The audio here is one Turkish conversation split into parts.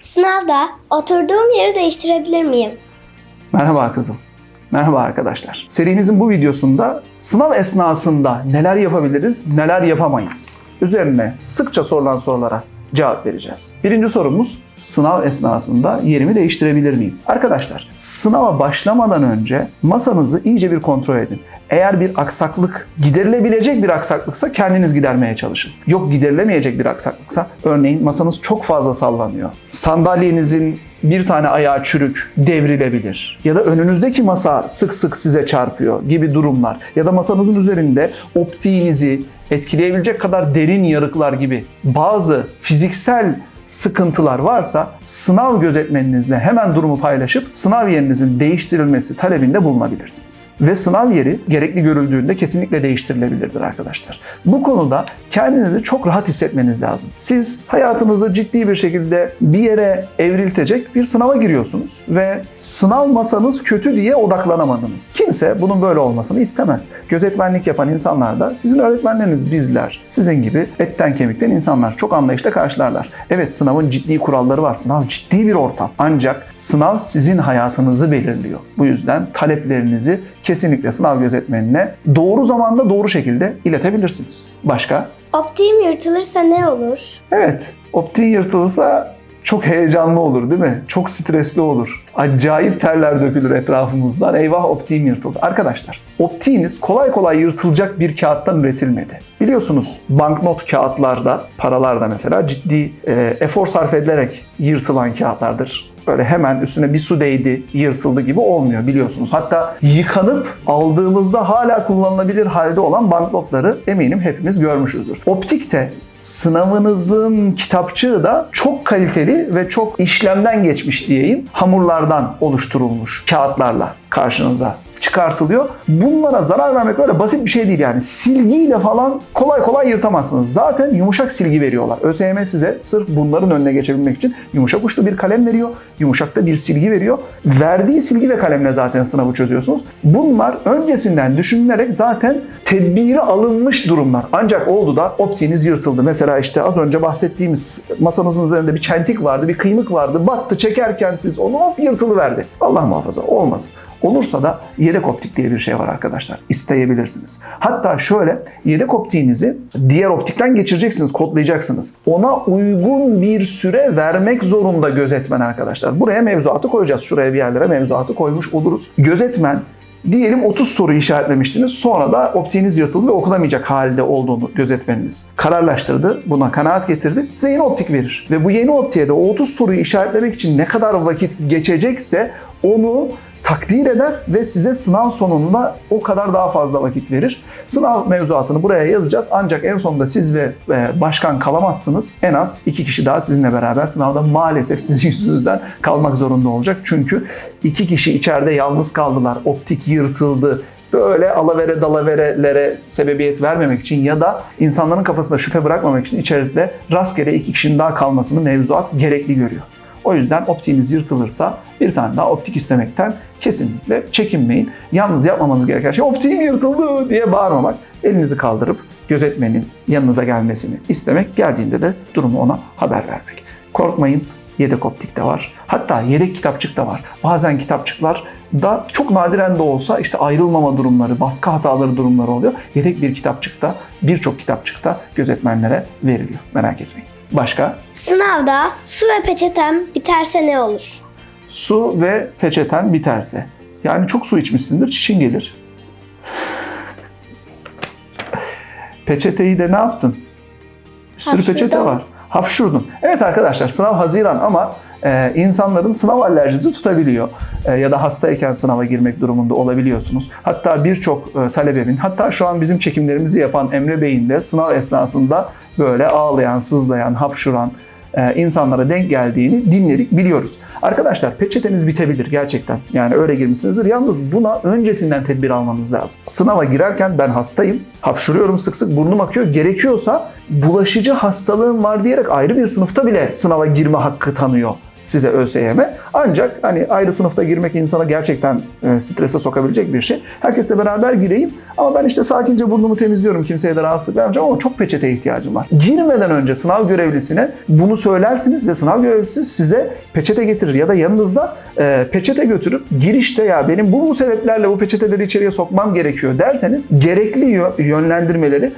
Sınavda oturduğum yeri değiştirebilir miyim? Merhaba kızım. Merhaba arkadaşlar. Serimizin bu videosunda sınav esnasında neler yapabiliriz, neler yapamayız üzerine sıkça sorulan sorulara cevap vereceğiz. Birinci sorumuz sınav esnasında yerimi değiştirebilir miyim? Arkadaşlar sınava başlamadan önce masanızı iyice bir kontrol edin. Eğer bir aksaklık giderilebilecek bir aksaklıksa kendiniz gidermeye çalışın. Yok giderilemeyecek bir aksaklıksa örneğin masanız çok fazla sallanıyor. Sandalyenizin bir tane ayağı çürük, devrilebilir. Ya da önünüzdeki masa sık sık size çarpıyor gibi durumlar. Ya da masanızın üzerinde optiğinizi etkileyebilecek kadar derin yarıklar gibi bazı fiziksel sıkıntılar varsa sınav gözetmeninizle hemen durumu paylaşıp sınav yerinizin değiştirilmesi talebinde bulunabilirsiniz. Ve sınav yeri gerekli görüldüğünde kesinlikle değiştirilebilirdir arkadaşlar. Bu konuda kendinizi çok rahat hissetmeniz lazım. Siz hayatınızı ciddi bir şekilde bir yere evriltecek bir sınava giriyorsunuz ve sınav masanız kötü diye odaklanamadınız. Kimse bunun böyle olmasını istemez. Gözetmenlik yapan insanlar da sizin öğretmenleriniz bizler, sizin gibi etten kemikten insanlar çok anlayışla karşılarlar. Evet sınavın ciddi kuralları var. Sınav ciddi bir ortam. Ancak sınav sizin hayatınızı belirliyor. Bu yüzden taleplerinizi kesinlikle sınav gözetmenine doğru zamanda doğru şekilde iletebilirsiniz. Başka? Optiğim yırtılırsa ne olur? Evet, optiğin yırtılırsa çok heyecanlı olur değil mi? Çok stresli olur. Acayip terler dökülür etrafımızdan. Eyvah optiğim yırtıldı. Arkadaşlar, optiğiniz kolay kolay yırtılacak bir kağıttan üretilmedi. Biliyorsunuz banknot kağıtlarda, paralarda mesela ciddi e, efor sarf edilerek yırtılan kağıtlardır. Böyle hemen üstüne bir su değdi, yırtıldı gibi olmuyor biliyorsunuz. Hatta yıkanıp aldığımızda hala kullanılabilir halde olan banknotları eminim hepimiz görmüşüzdür. Optikte sınavınızın kitapçığı da çok kaliteli ve çok işlemden geçmiş diyeyim hamurlardan oluşturulmuş kağıtlarla karşınıza çıkartılıyor. Bunlara zarar vermek öyle basit bir şey değil yani. Silgiyle falan kolay kolay yırtamazsınız. Zaten yumuşak silgi veriyorlar. ÖSYM size sırf bunların önüne geçebilmek için yumuşak uçlu bir kalem veriyor. Yumuşakta bir silgi veriyor. Verdiği silgi ve kalemle zaten sınavı çözüyorsunuz. Bunlar öncesinden düşünülerek zaten tedbiri alınmış durumlar. Ancak oldu da optiğiniz yırtıldı. Mesela işte az önce bahsettiğimiz masanızın üzerinde bir çentik vardı, bir kıymık vardı. Battı çekerken siz onu hop yırtılıverdi. Allah muhafaza olmasın. Olursa da yedek optik diye bir şey var arkadaşlar. İsteyebilirsiniz. Hatta şöyle yedek optiğinizi diğer optikten geçireceksiniz, kodlayacaksınız. Ona uygun bir süre vermek zorunda gözetmen arkadaşlar. Buraya mevzuatı koyacağız. Şuraya bir yerlere mevzuatı koymuş oluruz. Gözetmen Diyelim 30 soru işaretlemiştiniz. Sonra da optiğiniz yırtıldı ve okunamayacak halde olduğunu gözetmeniniz kararlaştırdı. Buna kanaat getirdi. Size yeni optik verir. Ve bu yeni optiğe de o 30 soruyu işaretlemek için ne kadar vakit geçecekse onu takdir eder ve size sınav sonunda o kadar daha fazla vakit verir. Sınav mevzuatını buraya yazacağız ancak en sonunda siz ve e, başkan kalamazsınız. En az iki kişi daha sizinle beraber sınavda maalesef sizin yüzünüzden kalmak zorunda olacak. Çünkü iki kişi içeride yalnız kaldılar. Optik yırtıldı böyle alavere dalaverelere sebebiyet vermemek için ya da insanların kafasında şüphe bırakmamak için içerisinde rastgele iki kişinin daha kalmasını mevzuat gerekli görüyor. O yüzden optiğiniz yırtılırsa bir tane daha optik istemekten kesinlikle çekinmeyin. Yalnız yapmamanız gereken şey optiğim yırtıldı diye bağırmamak. Elinizi kaldırıp gözetmenin yanınıza gelmesini istemek, geldiğinde de durumu ona haber vermek. Korkmayın, yedek optik de var. Hatta yedek kitapçık da var. Bazen kitapçıklar da çok nadiren de olsa işte ayrılmama durumları, baskı hataları durumları oluyor. Yedek bir kitapçıkta, birçok kitapçıkta gözetmenlere veriliyor. Merak etmeyin. Başka? Sınavda su ve peçetem biterse ne olur? Su ve peçeten biterse. Yani çok su içmişsindir, çişin gelir. Peçeteyi de ne yaptın? Bir sürü Hapşurdum. peçete var. Hapşurdun. Evet arkadaşlar sınav Haziran ama e, insanların sınav alerjisi tutabiliyor. E, ya da hastayken sınava girmek durumunda olabiliyorsunuz. Hatta birçok e, talebemin, hatta şu an bizim çekimlerimizi yapan Emre Bey'in de sınav esnasında böyle ağlayan, sızlayan, hapşuran, e, insanlara denk geldiğini dinledik, biliyoruz. Arkadaşlar peçeteniz bitebilir gerçekten. Yani öyle girmişsinizdir. Yalnız buna öncesinden tedbir almanız lazım. Sınava girerken ben hastayım, hapşuruyorum sık sık, burnum akıyor. Gerekiyorsa bulaşıcı hastalığım var diyerek ayrı bir sınıfta bile sınava girme hakkı tanıyor size ÖSYM. Ancak hani ayrı sınıfta girmek insana gerçekten e, strese sokabilecek bir şey. Herkesle beraber gireyim ama ben işte sakince burnumu temizliyorum. Kimseye de rahatsızlık vermeyeceğim ama çok peçeteye ihtiyacım var. Girmeden önce sınav görevlisine bunu söylersiniz ve sınav görevlisi size peçete getirir ya da yanınızda e, peçete götürüp girişte ya benim bu, bu sebeplerle bu peçeteleri içeriye sokmam gerekiyor derseniz gerekli yö- yönlendirmeleri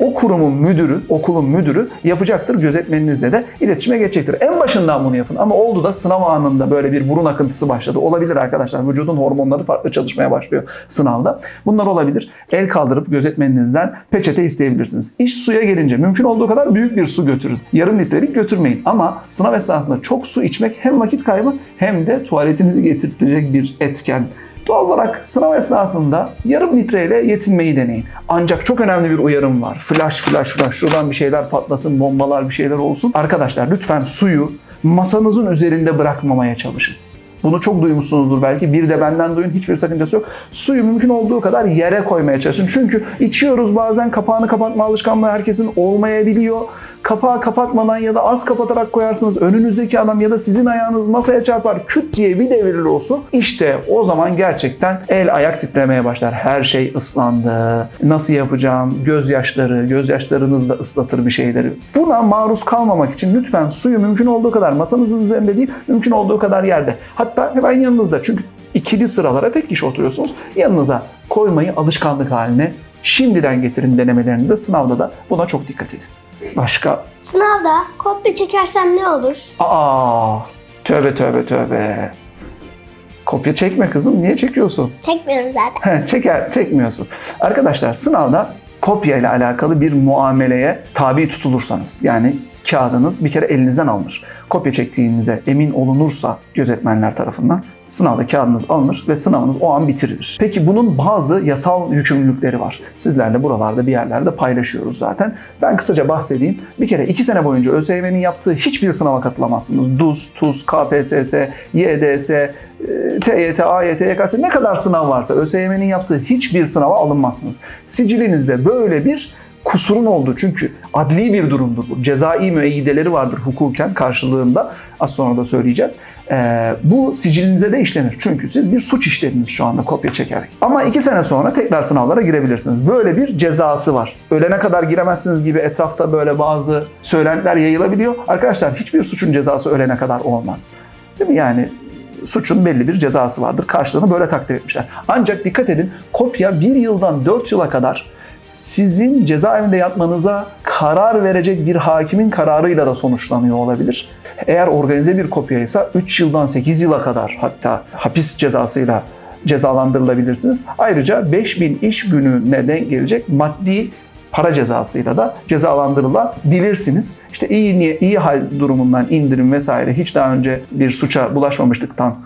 o kurumun müdürü, okulun müdürü yapacaktır. Gözetmeninizle de iletişime geçecektir. En başından bunu yapın. Ama oldu da sınav anında böyle bir burun akıntısı başladı. Olabilir arkadaşlar. Vücudun hormonları farklı çalışmaya başlıyor sınavda. Bunlar olabilir. El kaldırıp gözetmeninizden peçete isteyebilirsiniz. İş suya gelince mümkün olduğu kadar büyük bir su götürün. Yarım litrelik götürmeyin. Ama sınav esnasında çok su içmek hem vakit kaybı hem de tuvaletinizi getirtecek bir etken. Doğal olarak sınav esnasında yarım litreyle yetinmeyi deneyin. Ancak çok önemli bir uyarım var. Flash flash flash şuradan bir şeyler patlasın, bombalar bir şeyler olsun. Arkadaşlar lütfen suyu masanızın üzerinde bırakmamaya çalışın. Bunu çok duymuşsunuzdur belki. Bir de benden duyun hiçbir sakıncası yok. Suyu mümkün olduğu kadar yere koymaya çalışın. Çünkü içiyoruz bazen kapağını kapatma alışkanlığı herkesin olmayabiliyor. Kapağı kapatmadan ya da az kapatarak koyarsınız. Önünüzdeki adam ya da sizin ayağınız masaya çarpar. Küt diye bir devrilir olsun. İşte o zaman gerçekten el ayak titremeye başlar. Her şey ıslandı. Nasıl yapacağım? Gözyaşları, gözyaşlarınız da ıslatır bir şeyleri. Buna maruz kalmamak için lütfen suyu mümkün olduğu kadar masanızın üzerinde değil, mümkün olduğu kadar yerde. Hatta hemen yanınızda. Çünkü ikili sıralara tek kişi oturuyorsunuz. Yanınıza koymayı alışkanlık haline şimdiden getirin denemelerinize. Sınavda da buna çok dikkat edin. Başka? Sınavda kopya çekersem ne olur? Aa, tövbe tövbe tövbe. Kopya çekme kızım. Niye çekiyorsun? Çekmiyorum zaten. He, Çeker, çekmiyorsun. Arkadaşlar sınavda kopya ile alakalı bir muameleye tabi tutulursanız yani kağıdınız bir kere elinizden alınır. Kopya çektiğinize emin olunursa gözetmenler tarafından sınavda kağıdınız alınır ve sınavınız o an bitirilir. Peki bunun bazı yasal yükümlülükleri var. Sizlerle buralarda bir yerlerde paylaşıyoruz zaten. Ben kısaca bahsedeyim. Bir kere iki sene boyunca ÖSYM'nin yaptığı hiçbir sınava katılamazsınız. DUS, TUS, KPSS, YDS, e, TYT, AYT, YKS ne kadar sınav varsa ÖSYM'nin yaptığı hiçbir sınava alınmazsınız. Sicilinizde böyle bir kusurun olduğu çünkü adli bir durumdur bu. Cezai müeyyideleri vardır hukuken karşılığında. Az sonra da söyleyeceğiz. Ee, bu sicilinize de işlenir. Çünkü siz bir suç işlediniz şu anda kopya çekerek. Ama iki sene sonra tekrar sınavlara girebilirsiniz. Böyle bir cezası var. Ölene kadar giremezsiniz gibi etrafta böyle bazı söylentiler yayılabiliyor. Arkadaşlar hiçbir suçun cezası ölene kadar olmaz. Değil mi? Yani suçun belli bir cezası vardır. Karşılığını böyle takdir etmişler. Ancak dikkat edin kopya bir yıldan 4 yıla kadar sizin cezaevinde yatmanıza karar verecek bir hakimin kararıyla da sonuçlanıyor olabilir. Eğer organize bir kopyaysa 3 yıldan 8 yıla kadar hatta hapis cezasıyla cezalandırılabilirsiniz. Ayrıca 5000 iş gününe denk gelecek maddi para cezasıyla da cezalandırılabilirsiniz. İşte iyi niye iyi hal durumundan indirim vesaire hiç daha önce bir suça bulaşmamışlıktan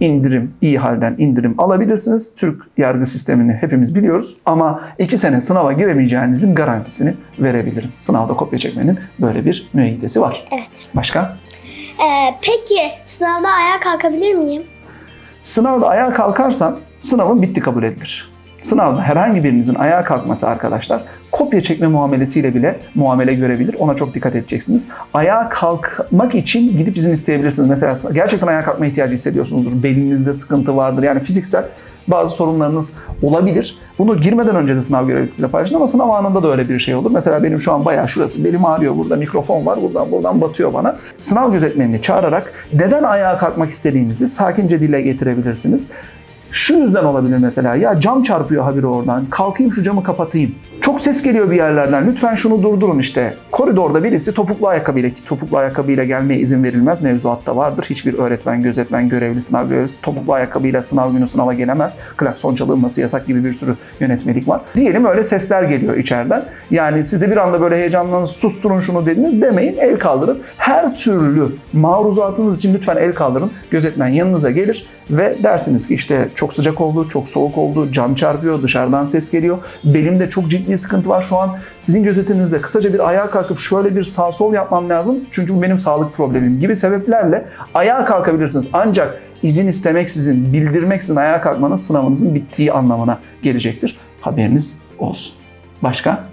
indirim, iyi halden indirim alabilirsiniz. Türk yargı sistemini hepimiz biliyoruz. Ama iki sene sınava giremeyeceğinizin garantisini verebilirim. Sınavda kopya çekmenin böyle bir müeyyidesi var. Evet. Başka? Ee, peki sınavda ayağa kalkabilir miyim? Sınavda ayağa kalkarsan sınavın bitti kabul edilir. Sınavda herhangi birinizin ayağa kalkması arkadaşlar kopya çekme muamelesiyle bile muamele görebilir. Ona çok dikkat edeceksiniz. Ayağa kalkmak için gidip izin isteyebilirsiniz. Mesela gerçekten ayağa kalkma ihtiyacı hissediyorsunuzdur. Belinizde sıkıntı vardır. Yani fiziksel bazı sorunlarınız olabilir. Bunu girmeden önce de sınav görevlisiyle paylaşın ama sınav anında da öyle bir şey olur. Mesela benim şu an bayağı şurası belim ağrıyor. Burada mikrofon var. Buradan buradan batıyor bana. Sınav gözetmenini çağırarak neden ayağa kalkmak istediğinizi sakince dile getirebilirsiniz. Şu yüzden olabilir mesela. Ya cam çarpıyor habire oradan. Kalkayım şu camı kapatayım. Çok ses geliyor bir yerlerden. Lütfen şunu durdurun işte. Koridorda birisi topuklu ayakkabıyla, topuklu ayakkabıyla gelmeye izin verilmez. Mevzuatta vardır. Hiçbir öğretmen, gözetmen, görevli, sınav görevlisi topuklu ayakkabıyla sınav günü sınava gelemez. Klakson çalınması yasak gibi bir sürü yönetmelik var. Diyelim öyle sesler geliyor içeriden. Yani siz de bir anda böyle heyecanlanın susturun şunu dediniz demeyin. El kaldırın. Her türlü maruzatınız için lütfen el kaldırın. Gözetmen yanınıza gelir ve dersiniz ki işte çok sıcak oldu, çok soğuk oldu, cam çarpıyor, dışarıdan ses geliyor. Belimde çok ciddi sıkıntı var şu an. Sizin gözetiminizde kısaca bir ayağa kalkıp şöyle bir sağ sol yapmam lazım. Çünkü bu benim sağlık problemim gibi sebeplerle ayağa kalkabilirsiniz. Ancak izin istemeksizin, bildirmeksizin ayağa kalkmanız sınavınızın bittiği anlamına gelecektir. Haberiniz olsun. Başka?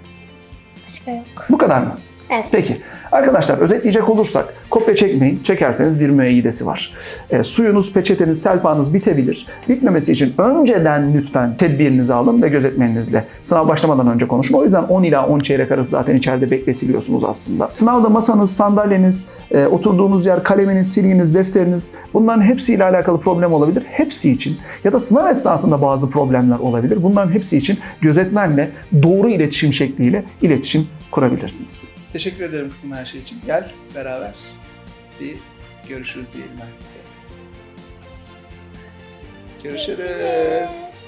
Başka yok. Bu kadar mı? Evet. Peki. Arkadaşlar özetleyecek olursak kopya çekmeyin. Çekerseniz bir müeyyidesi var. E, suyunuz, peçeteniz, selfanız bitebilir. Bitmemesi için önceden lütfen tedbirinizi alın ve gözetmenizle sınav başlamadan önce konuşun. O yüzden 10 ila 10 çeyrek arası zaten içeride bekletiliyorsunuz aslında. Sınavda masanız, sandalyeniz, e, oturduğunuz yer, kaleminiz, silginiz, defteriniz bunların hepsiyle alakalı problem olabilir. Hepsi için ya da sınav esnasında bazı problemler olabilir. Bunların hepsi için gözetmenle doğru iletişim şekliyle iletişim kurabilirsiniz. Teşekkür ederim kızım her şey için. Gel beraber bir görüşürüz diyelim herkese. Görüşürüz.